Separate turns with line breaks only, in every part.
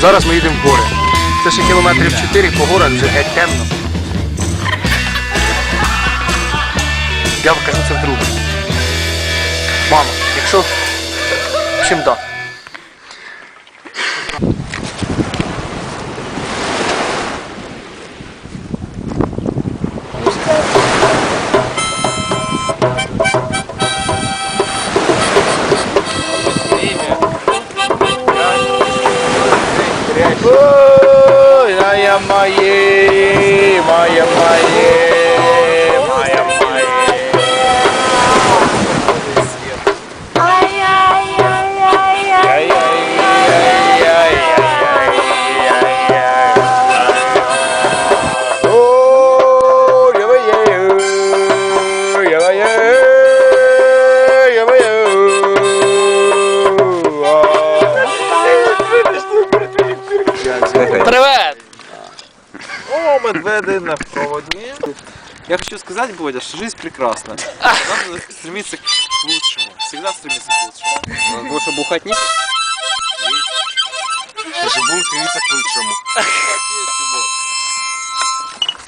Зараз ми їдемо в гори. Це ще кілометрів 4 по горах вже геть темно. Я покажу це вдруге. Мама, якщо. Чим да?
Ой, моя моє, моя моє, моя моє.
Привет!
О, медведи на проводні. Я хочу сказать, Бодя, что жизнь прекрасна. Надо стремиться к лучшему. Всегда стремиться к лучшему.
Лучше бухать не?
Даже будем стремиться к лучшему.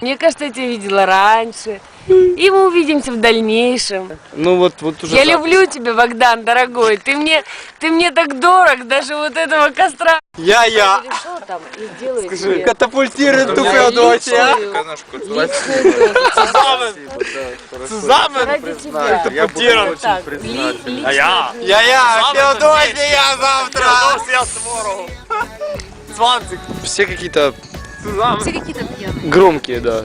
Мне кажется, я тебя видела раньше. И мы увидимся в дальнейшем.
Ну вот, вот уже
Я
запись.
люблю тебя, Богдан, дорогой. Ты мне, ты мне так дорог, даже вот этого костра.
Я-я.
Решил там и сделаю тебе
Катапультируем ту
личную- личную дозу.
Zusammen.
Ради тебя.
Я
дозу.
Я-я. Феодосия завтра. Феодосия с 20.
Все какие-то.
Все какие-то пьяные.
громкие, да.